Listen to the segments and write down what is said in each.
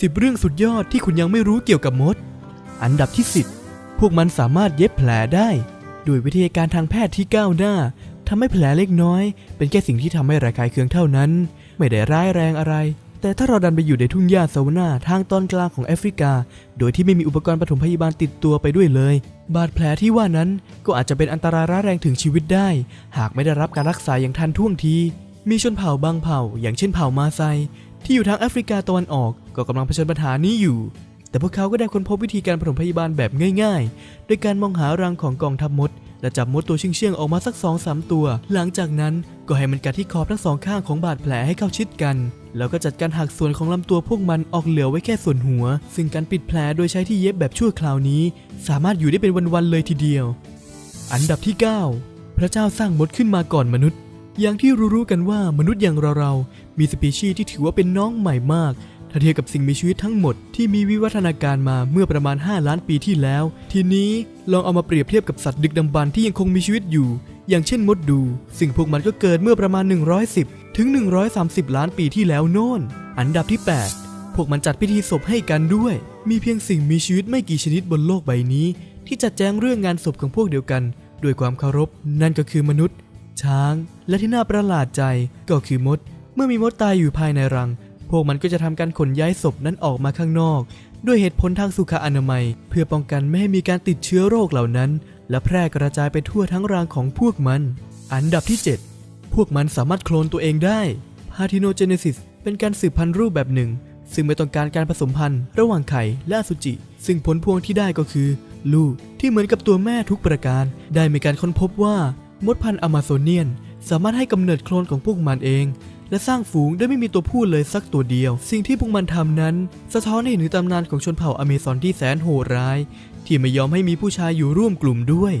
10 เรื่องสุดยอดที่คุณยังไม่รู้เกี่ยวกับมด อันดับที่ 10 พวกมันสามารถเย็บแผลได้ โดยวิทยาการทางแพทย์ที่ก้าวหน้าทำให้แผลเล็กน้อย เป็นแค่สิ่งที่ทำให้ระคายเคืองเท่านั้น ไม่ได้ร้ายแรงอะไร แต่ถ้าเราดันไปอยู่ในทุ่งหญ้าซาวนาทางตอนกลางของแอฟริกา โดยที่ไม่มีอุปกรณ์ปฐมพยาบาลติดตัวไปด้วยเลย บาดแผลที่ว่านั้นก็อาจจะเป็นอันตรายร้ายแรงถึงชีวิตได้ หากไม่ได้รับการรักษาอย่างทันท่วงทีมีชนเผ่าบางเผ่า อย่างเช่นเผ่ามาไซ ที่อยู่ทางแอฟริกาตะวันออกก็กำลังเผชิญปัญหานี้อยู่ แต่พวกเขาก็ได้ค้นพบวิธีการปฐมพยาบาลแบบง่ายๆ โดยการมองหารังของกองทัพมด และจับมดตัวเชื่องๆออกมาสัก2องสามตัว หลังจากนั้นก็ให้มันกัดที่ขอบทั้งสองข้างของบาดแผลให้เข้าชิดกัน แล้วก็จัดการหักส่วนของลำตัวพวกมันออกเหลือไว้แค่ส่วนหัว ซึ่งการปิดแผลโดยใช้ที่เย็บแบบชั่วคราวนี้ สามารถอยู่ได้เป็นวันๆเลยทีเดียว อันดับที่ 9 พระเจ้าสร้างมดขึ้นมาก่อนมนุษย์ อย่างที่รู้ๆกันว่ามนุษย์อย่างเราๆ มีสปีชีส์ที่ถือว่าเป็นน้องใหม่มาก ถ้าเทียบกับสิ่งมีชีวิตทั้งหมดที่มีวิวัฒนาการมาเมื่อประมาณ 5 ล้านปีที่แล้ว ทีนี้ลองเอามาเปรียบเทียบกับสัตว์ดึกดำบรรพ์ที่ยังคงมีชีวิตอยู่ อย่างเช่นมดดู สิ่งพวกมันก็เกิดเมื่อประมาณ 110 ถึง 130 ล้านปีที่แล้วโน่น อันดับที่ 8 พวกมันจัดพิธีศพให้กันด้วย มีเพียงสิ่งมีชีวิตไม่กี่ชนิดบนโลกใบนี้ ที่จัดแจงเรื่องงานศพของพวกเดียวกัน ด้วยความเคารพ นั่นก็คือมนุษย์ ช้าง และที่น่าประหลาดใจก็คือมด เมื่อมีมดตายอยู่ภายในรัง พวกมันก็จะทำการขนย้ายศพนั้นออกมาข้างนอก ด้วยเหตุผลทางสุขอนามัย เพื่อป้องกันไม่ให้มีการติดเชื้อโรคเหล่านั้น และแพร่กระจายไปทั่วทั้งรังของพวกมัน อันดับที่ 7 พวกมันสามารถโคลนตัวเองได้ Parthenogenesis เป็นการสืบพันธุ์รูปแบบหนึ่ง ซึ่งไม่ต้องการการผสมพันธุ์ระหว่างไข่และอสุจิ ซึ่งผลพวงที่ได้ก็คือ ลูกที่เหมือนกับตัวแม่ทุกประการ ได้มีการค้นพบว่า มดพันธุ์อมาโซเนียน สามารถให้กำเนิดโคลนของพวกมันเอง และสร้างฝูงโดยไม่มีตัวผู้เลยสักตัวเดียว สิ่งที่พวกมันทำนั้น สะท้อนให้เห็นถึงตำนานของชนเผ่าอเมซอนที่แสนโหดร้าย ที่ไม่ยอมให้มีผู้ชายอยู่ร่วมกลุ่มด้วย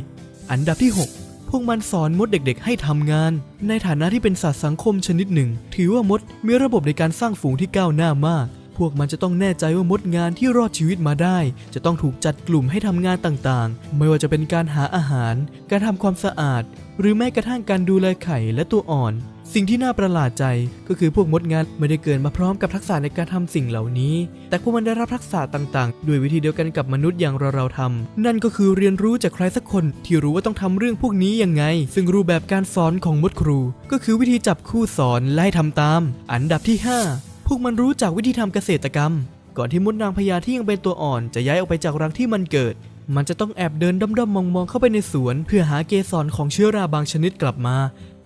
อันดับที่ 6พวกมันสอนมดเด็กๆ ให้ทำงาน ในฐานะที่เป็นสัตว์สังคมชนิดหนึ่ง ถือว่ามดมีระบบในการสร้างฝูงที่ก้าวหน้ามาก พวกมันจะต้องแน่ใจว่ามดงานที่รอดชีวิตมาได้ จะต้องถูกจัดกลุ่มให้ทำงานต่างๆ ไม่ว่าจะเป็นการหาอาหาร การทำความสะอาด หรือแม้กระทั่งการดูแลไข่และตัวอ่อน สิ่งที่น่าประหลาดใจก็คือพวกมดงานไม่ได้เกิดมาพร้อมกับทักษะในการทำสิ่งเหล่านี้ แต่พวกมันได้รับทักษะต่างๆ ด้วยวิธีเดียวกันกับมนุษย์อย่างเราๆทำนั่นก็คือเรียนรู้จากใครสักคนที่รู้ว่าต้องทำเรื่องพวกนี้ยังไง ซึ่งรูปแบบการสอนของมดครู ก็คือวิธีจับคู่สอนและให้ทำตาม อันดับที่ 5 พวกมันรู้จักวิธีทำเกษตรกรรม ก่อนที่มดนางพญาที่ยังเป็นตัวอ่อน จะย้ายออกไปจากรังที่มันเกิด มันจะต้องแอบเดินด้อมๆมองๆเข้าไปในสวน เพื่อหาเกสรของเชื้อราบางชนิดกลับมา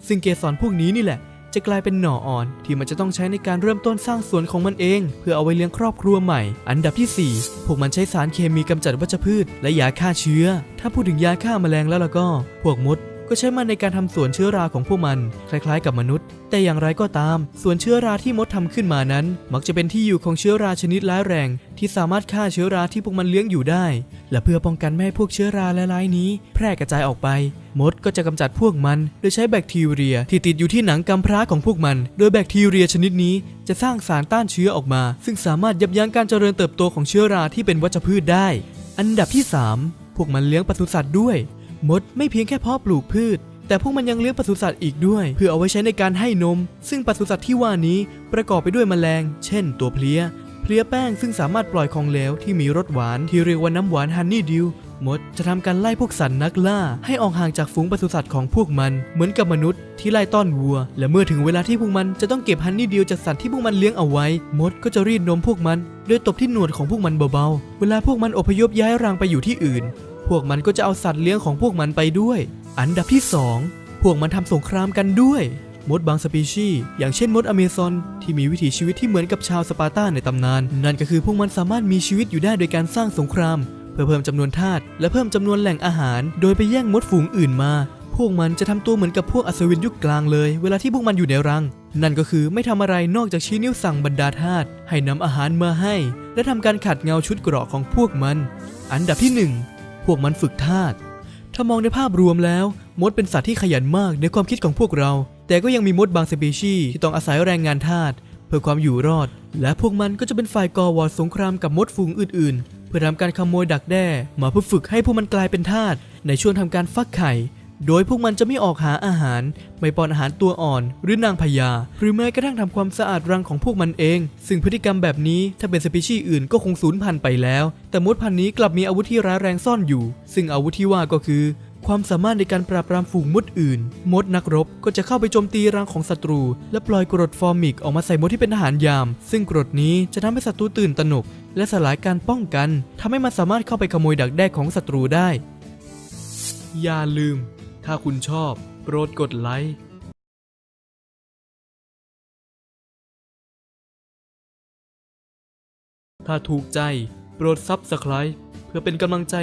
ซึ่งเกสรพวกนี้นี่แหละ จะกลายเป็นหน่ออ่อนที่มันจะต้องใช้ในการเริ่มต้นสร้างสวนของมันเอง เพื่อเอาไว้เลี้ยงครอบครัวใหม่ อันดับที่ 4 พวกมันใช้สารเคมีกำจัดวัชพืช และยาฆ่าเชื้อ ถ้าพูดถึงยาฆ่าแมลงแล้วล่ะก็ พวกมด ก็ใช้มันในการทำสวนเชื้อราของพวกมัน คล้ายๆ กับมนุษย์ แต่อย่างไรก็ตาม สวนเชื้อราที่มดทำขึ้นมานั้น มักจะเป็นที่อยู่ของเชื้อราชนิดร้ายแรง ที่สามารถฆ่าเชื้อราที่พวกมันเลี้ยงอยู่ได้ และเพื่อป้องกันไม่ให้พวกเชื้อราและร้ายนี้ แพร่กระจายออกไป มดก็จะกำจัดพวกมัน โดยใช้แบคทีเรีย ที่ติดอยู่ที่หนังกำพร้าของพวกมัน โดยแบคทีเรียชนิดนี้ จะสร้างสารต้านเชื้อออกมา ซึ่งสามารถยับยั้งการเจริญเติบโตของเชื้อราที่เป็นวัชพืชได้ อันดับที่ 3 พวกมันเลี้ยงปศุสัตว์ด้วย มดไม่เพียงแค่เพาะปลูกพืช แต่พวกมันยังเลี้ยงปศุสัตว์อีกด้วย เพื่อเอาไว้ใช้ในการให้นม ซึ่งปศุสัตว์ที่ว่านี้ประกอบไปด้วยแมลง เช่น ตัวเพลี้ย เพลี้ยแป้งซึ่งสามารถปล่อยของเหลวที่มีรสหวานที่เรียกว่าน้ำหวานฮันนี่ดิวมดจะทำการไล่พวกสัตว์นักล่า ให้ออกห่างจากฝูงปศุสัตว์ของพวกมัน เหมือนกับมนุษย์ที่ไล่ต้อนวัว และเมื่อถึงเวลาที่พวกมันจะต้องเก็บฮันนี่ดิวจากสัตว์ที่พวกมันเลี้ยงเอาไว้ มดก็จะรีดนมพวกมัน โดยตบที่หนวดของพวกมันเบาๆ เวลาพวกมันอพยพย้ายรังไปอยู่ที่อื่น พวกมันก็จะเอาสัตว์เลี้ยงของพวกมันไปด้วย อันดับที่สองพวกมันทำสงครามกันด้วย มดบางสปีชีส์อย่างเช่นมดอเมซอนที่มีวิถีชีวิตที่เหมือนกับชาวสปาร์ตาในตำนาน นั่นก็คือพวกมันสามารถมีชีวิตอยู่ได้โดยการสร้างสงคราม เพื่อเพิ่มจำนวนทาสและเพิ่มจำนวนแหล่งอาหาร โดยไปแย่งมดฝูงอื่นมา พวกมันจะทำตัวเหมือนกับพวกอัศวินยุคกลางเลย เวลาที่พวกมันอยู่ในรัง นั่นก็คือไม่ทำอะไรนอกจากชี้นิ้วสั่งบรรดาทาสให้นำอาหารมาให้ และทำการขัดเงาชุดเกราะของพวกมัน อันดับที่หนึ่ง พวกมันฝึกทาสถ้ามองในภาพรวมแล้ว มดเป็นสัตว์ที่ขยันมากในความคิดของพวกเรา แต่ก็ยังมีมดบางสปีชีส์ที่ต้องอาศัยแรงงานทาสเพื่อความอยู่รอด และพวกมันก็จะเป็นฝ่ายก่อวอร์ดสงครามกับมดฝูงอื่น ๆ เพื่อทำการขโมยดักแด้มาเพื่อฝึกให้พวกมันกลายเป็นทาสในช่วงทำการฟักไข่ โดยพวกมันจะไม่ออกหาอาหาร ไม่ป้อนอาหารตัวอ่อน หรือนางพญา หรือแม้กระทั่งทำความสะอาดรังของพวกมันเอง ซึ่งพฤติกรรมแบบนี้ถ้าเป็นสปีชีส์อื่นก็คงสูญพันธุ์ไปแล้ว แต่มดพันธุ์นี้กลับมีอาวุธที่ร้ายแรงซ่อนอยู่ ซึ่งอาวุธที่ว่าก็คือ ความสามารถในการปราบปรามฝูงมดอื่น มดนักรบก็จะเข้าไปโจมตีรังของศัตรู และปล่อยกรดฟอร์มิกออกมาใส่มดที่เป็นทหารยาม ซึ่งกรดนี้จะทำให้ศัตรูตื่นตระหนก และสลายการป้องกันทำให้มันสามารถเข้าไปขโมยดักแด้ของศัตรูได้ อย่าลืม ถ้าคุณชอบ โปรดกดไลค์ถ้าถูกใจ โปรดซับสไคร b e เพื่อเป็นกำลังใจ